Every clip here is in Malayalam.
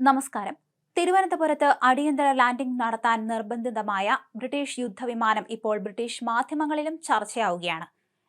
നമസ്കാരം. തിരുവനന്തപുരത്ത് അടിയന്തര ലാൻഡിംഗ് നടത്താൻ നിർബന്ധിതമായ ബ്രിട്ടീഷ് യുദ്ധവിമാനം ഇപ്പോൾ ബ്രിട്ടീഷ് മാധ്യമങ്ങളിലും ചർച്ചയാവുകയാണ്.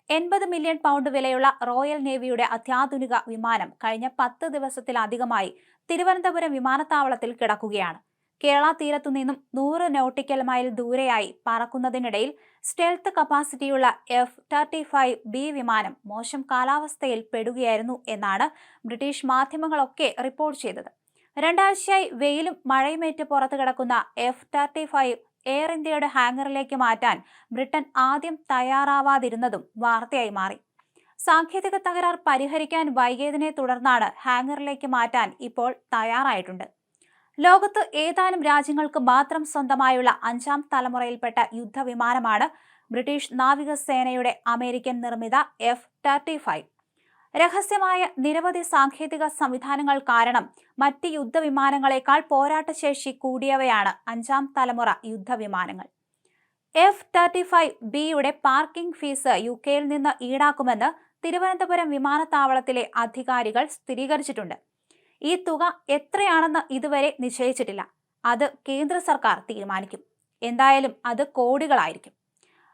എൺപത് മില്യൺ പൗണ്ട് വിലയുള്ള റോയൽ നേവിയുടെ അത്യാധുനിക വിമാനം കഴിഞ്ഞ പത്ത് ദിവസത്തിലധികമായി തിരുവനന്തപുരം വിമാനത്താവളത്തിൽ കിടക്കുകയാണ്. കേരള തീരത്തു നിന്നും നൂറ് നോട്ടിക്കൽ മൈൽ ദൂരെയായി പറക്കുന്നതിനിടയിൽ സ്റ്റെൽത്ത് കപ്പാസിറ്റിയുള്ള എഫ് തേർട്ടി ഫൈവ് ബി വിമാനം മോശം കാലാവസ്ഥയിൽ പെടുകയായിരുന്നു എന്നാണ് ബ്രിട്ടീഷ് മാധ്യമങ്ങളൊക്കെ റിപ്പോർട്ട് ചെയ്തത്. രണ്ടാഴ്ചയായി വെയിലും മഴയുമേറ്റ് പുറത്തു കിടക്കുന്ന എഫ് തേർട്ടി ഫൈവ് എയർ ഇന്ത്യയുടെ ഹാങ്ങറിലേക്ക് മാറ്റാൻ ബ്രിട്ടൻ ആദ്യം തയ്യാറാവാതിരുന്നതും വാർത്തയായി മാറി. സാങ്കേതിക തകരാർ പരിഹരിക്കാൻ വൈകിയതിനെ തുടർന്നാണ് ഹാങ്ങറിലേക്ക് മാറ്റാൻ ഇപ്പോൾ തയ്യാറായിട്ടുണ്ട്. ലോകത്ത് ഏതാനും രാജ്യങ്ങൾക്ക് മാത്രം സ്വന്തമായുള്ള അഞ്ചാം തലമുറയിൽപ്പെട്ട യുദ്ധവിമാനമാണ് ബ്രിട്ടീഷ് നാവികസേനയുടെ അമേരിക്കൻ നിർമ്മിത എഫ് തേർട്ടി ഫൈവ് രഹസ്യമായ നിരവധി സാങ്കേതിക സംവിധാനങ്ങൾ കാരണം മറ്റ് യുദ്ധവിമാനങ്ങളെക്കാൾ പോരാട്ടശേഷി കൂടിയവയാണ് അഞ്ചാം തലമുറ യുദ്ധവിമാനങ്ങൾ. എഫ് തേർട്ടി ഫൈവ് ബിയുടെ പാർക്കിംഗ് ഫീസ് യു കെയിൽ നിന്ന് ഈടാക്കുമെന്ന് തിരുവനന്തപുരം വിമാനത്താവളത്തിലെ അധികാരികൾ സ്ഥിരീകരിച്ചിട്ടുണ്ട്. ഈ തുക എത്രയാണെന്ന് ഇതുവരെ നിശ്ചയിച്ചിട്ടില്ല. അത് കേന്ദ്ര സർക്കാർ തീരുമാനിക്കും. എന്തായാലും അത് കോടികളായിരിക്കും.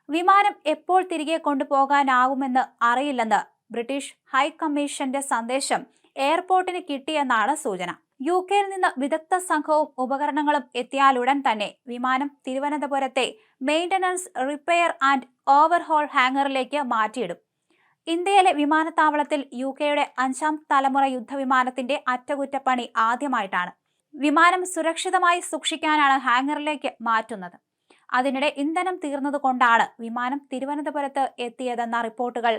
വിമാനം എപ്പോൾ തിരികെ കൊണ്ടുപോകാനാവുമെന്ന് അറിയില്ലെന്ന് ബ്രിട്ടീഷ് ഹൈക്കമ്മീഷന്റെ സന്ദേശം എയർപോർട്ടിന് കിട്ടിയെന്നാണ് സൂചന. യു കെയിൽ നിന്ന് വിദഗ്ധ സംഘവും ഉപകരണങ്ങളും എത്തിയാലുടൻ തന്നെ വിമാനം തിരുവനന്തപുരത്തെ മെയിന്റനൻസ് റിപ്പയർ ആൻഡ് ഓവർഹോൾ ഹാങ്ങറിലേക്ക് മാറ്റിയിടും. ഇന്ത്യയിലെ വിമാനത്താവളത്തിൽ യു കെയുടെ അഞ്ചാം തലമുറ യുദ്ധവിമാനത്തിന്റെ അറ്റകുറ്റപ്പണി ആദ്യമായിട്ടാണ്. വിമാനം സുരക്ഷിതമായി സൂക്ഷിക്കാനാണ് ഹാങ്ങറിലേക്ക് മാറ്റുന്നത്. അതിനിടെ ഇന്ധനം തീർന്നതുകൊണ്ടാണ് വിമാനം തിരുവനന്തപുരത്ത് എത്തിയതെന്ന റിപ്പോർട്ടുകൾ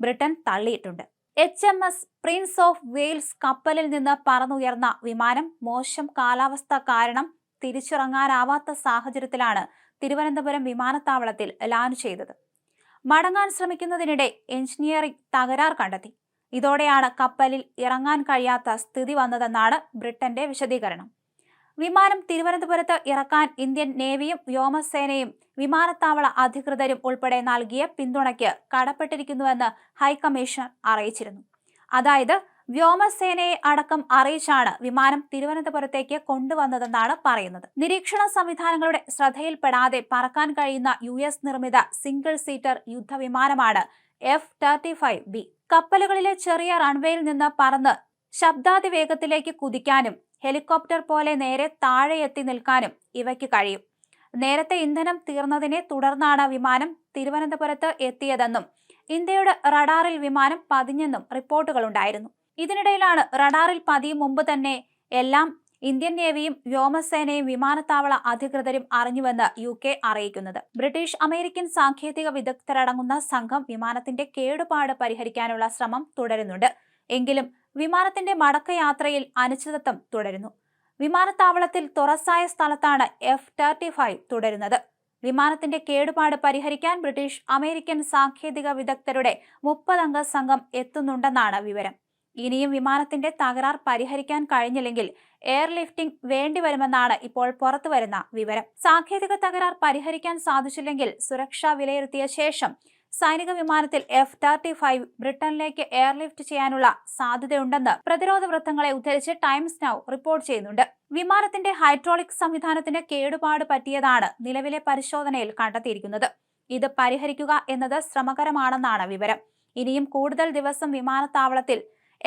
Britain തള്ളിയിട്ടുണ്ട്. H M S Prince of Wales കപ്പലിൽ നിന്ന് പറന്നുയർന്ന വിമാനം മോശം കാലാവസ്ഥ കാരണം തിരിച്ചിറങ്ങാനാവാത്ത സാഹചര്യത്തിലാണ് തിരുവനന്തപുരം വിമാനത്താവളത്തിൽ ലാൻഡ് ചെയ്തത്. മടങ്ങാൻ ശ്രമിക്കുന്നതിനിടെ എഞ്ചിനീയറിംഗ് തകരാർ കണ്ടെത്തി. ഇതോടെയാണ് കപ്പലിൽ ഇറങ്ങാൻ കഴിയാത്ത സ്ഥിതി വന്നതെന്നാണ് ബ്രിട്ടന്റെ വിശദീകരണം. വിമാനം തിരുവനന്തപുരത്ത് ഇറക്കാൻ ഇന്ത്യൻ നേവിയും വ്യോമസേനയും വിമാനത്താവള അധികൃതരും ഉൾപ്പെടെ നൽകിയ പിന്തുണയ്ക്ക് കടപ്പെട്ടിരിക്കുന്നുവെന്ന് ഹൈക്കമ്മീഷണർ അറിയിച്ചിരുന്നു. അതായത് വ്യോമസേനയെ അടക്കം അറിയിച്ചാണ് വിമാനം തിരുവനന്തപുരത്തേക്ക് കൊണ്ടുവന്നതെന്നാണ് പറയുന്നത്. നിരീക്ഷണ സംവിധാനങ്ങളുടെ ശ്രദ്ധയിൽപ്പെടാതെ പറക്കാൻ കഴിയുന്ന യു എസ് നിർമ്മിത സിംഗിൾ സീറ്റർ യുദ്ധവിമാനമാണ് എഫ് തേർട്ടി ഫൈവ് ബി. കപ്പലുകളിലെ ചെറിയ റൺവേയിൽ നിന്ന് പറന്ന് ശബ്ദാതിവേഗത്തിലേക്ക് കുതിക്കാനും ഹെലികോപ്റ്റർ പോലെ നേരെ താഴെ എത്തി നിൽക്കാനും ഇവയ്ക്ക് കഴിയും. നേരത്തെ ഇന്ധനം തീർന്നതിനെ തുടർന്നാണ് വിമാനം തിരുവനന്തപുരത്ത് എത്തിയതെന്നും ഇന്ത്യയുടെ റഡാറിൽ വിമാനം പതിഞ്ഞെന്നും റിപ്പോർട്ടുകളുണ്ടായിരുന്നു. ഇതിനിടയിലാണ് റഡാറിൽ പതിയും മുമ്പ് തന്നെ എല്ലാം ഇന്ത്യൻ നേവിയും വ്യോമസേനയും വിമാനത്താവള അധികൃതരും അറിഞ്ഞുവെന്ന് യു കെ അറിയിക്കുന്നത്. ബ്രിട്ടീഷ് അമേരിക്കൻ സാങ്കേതിക വിദഗ്ധരടങ്ങുന്ന സംഘം വിമാനത്തിന്റെ കേടുപാട് പരിഹരിക്കാനുള്ള ശ്രമം തുടരുന്നുണ്ട്. എങ്കിലും വിമാനത്തിന്റെ മടക്കയാത്രയിൽ അനിശ്ചിതത്വം തുടരുന്നു. വിമാനത്താവളത്തിൽ തുറസായ സ്ഥലത്താണ് എഫ് തേർട്ടി ഫൈവ് തുടരുന്നത്. വിമാനത്തിന്റെ കേടുപാട് പരിഹരിക്കാൻ ബ്രിട്ടീഷ് അമേരിക്കൻ സാങ്കേതിക വിദഗ്ധരുടെ മുപ്പതംഗ സംഘം എത്തുന്നുണ്ടെന്നാണ് വിവരം. ഇനിയും വിമാനത്തിന്റെ തകരാർ പരിഹരിക്കാൻ കഴിഞ്ഞില്ലെങ്കിൽ എയർലിഫ്റ്റിംഗ് വേണ്ടിവരുമെന്നാണ് ഇപ്പോൾ പുറത്തുവരുന്ന വിവരം. സാങ്കേതിക തകരാർ പരിഹരിക്കാൻ സാധിച്ചില്ലെങ്കിൽ സുരക്ഷ വിലയിരുത്തിയ ശേഷം സൈനിക വിമാനത്തിൽ എഫ് തേർട്ടി ഫൈവ് ബ്രിട്ടനിലേക്ക് എയർലിഫ്റ്റ് ചെയ്യാനുള്ള സാധ്യതയുണ്ടെന്ന് പ്രതിരോധ വൃത്തങ്ങളെ ഉദ്ധരിച്ച് ടൈംസ് നൌ റിപ്പോർട്ട് ചെയ്യുന്നുണ്ട്. വിമാനത്തിന്റെ ഹൈഡ്രോളിക് സംവിധാനത്തിന് കേടുപാട് പറ്റിയതാണ് നിലവിലെ പരിശോധനയിൽ കണ്ടെത്തിയിരിക്കുന്നത്. ഇത് പരിഹരിക്കുക എന്നത് ശ്രമകരമാണെന്നാണ് വിവരം. ഇനിയും കൂടുതൽ ദിവസം വിമാനത്താവളത്തിൽ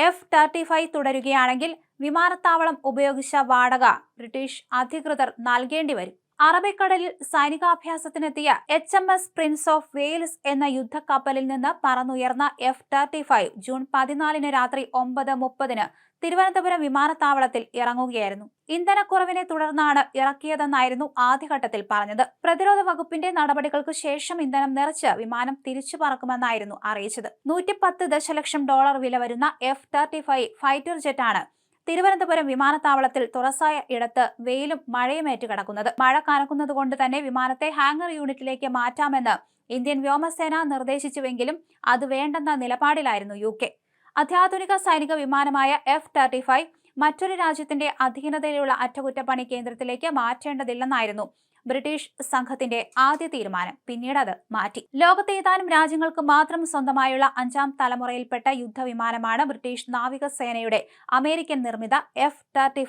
എഫ് തേർട്ടി ഫൈവ് തുടരുകയാണെങ്കിൽ വിമാനത്താവളം ഉപയോഗിച്ച വാടക ബ്രിട്ടീഷ് അധികൃതർ നൽകേണ്ടി വരും അറബിക്കടലിൽ സൈനികാഭ്യാസത്തിനെത്തിയ H M S Prince of Wales എന്ന യുദ്ധക്കപ്പലിൽ നിന്ന് പറന്നുയർന്ന എഫ് തേർട്ടി ഫൈവ് ജൂൺ പതിനാലിന് രാത്രി ഒമ്പത് മുപ്പതിന് തിരുവനന്തപുരം വിമാനത്താവളത്തിൽ ഇറങ്ങുകയായിരുന്നു. ഇന്ധനക്കുറവിനെ തുടർന്നാണ് ഇറക്കിയതെന്നായിരുന്നു ആദ്യഘട്ടത്തിൽ പറഞ്ഞത്. പ്രതിരോധ വകുപ്പിന്റെ നടപടികൾക്ക് ശേഷം ഇന്ധനം നിറച്ച് വിമാനം തിരിച്ചു പറക്കുമെന്നായിരുന്നു അറിയിച്ചത്. നൂറ്റിപ്പത്ത് ദശലക്ഷം ഡോളർ വില വരുന്ന എഫ് തേർട്ടി ഫൈവ് ഫൈറ്റർ ജെറ്റാണ് തിരുവനന്തപുരം വിമാനത്താവളത്തിൽ തുറസായ ഇടത്ത് വെയിലും മഴയും ഏറ്റുകിടക്കുന്നത്. മഴ കനക്കുന്നത് കൊണ്ട് തന്നെ വിമാനത്തെ ഹാങ്ങർ യൂണിറ്റിലേക്ക് മാറ്റാമെന്ന് ഇന്ത്യൻ വ്യോമസേന നിർദ്ദേശിച്ചുവെങ്കിലും അത് വേണ്ടെന്ന നിലപാടിലായിരുന്നു യു കെ. അത്യാധുനിക സൈനിക വിമാനമായ എഫ് തേർട്ടി ഫൈവ് മറ്റൊരു രാജ്യത്തിന്റെ അധീനതയിലുള്ള അറ്റകുറ്റപ്പണി കേന്ദ്രത്തിലേക്ക് മാറ്റേണ്ടതില്ലെന്നായിരുന്നു ബ്രിട്ടീഷ് സംഘത്തിന്റെ ആദ്യ തീരുമാനം പിന്നീട് അത് മാറ്റി. ലോകത്തെ ഏതാനും രാജ്യങ്ങൾക്ക് മാത്രം സ്വന്തമായുള്ള അഞ്ചാം തലമുറയിൽപ്പെട്ട യുദ്ധവിമാനമാണ് ബ്രിട്ടീഷ് നാവികസേനയുടെ അമേരിക്കൻ നിർമ്മിത എഫ് തേർട്ടി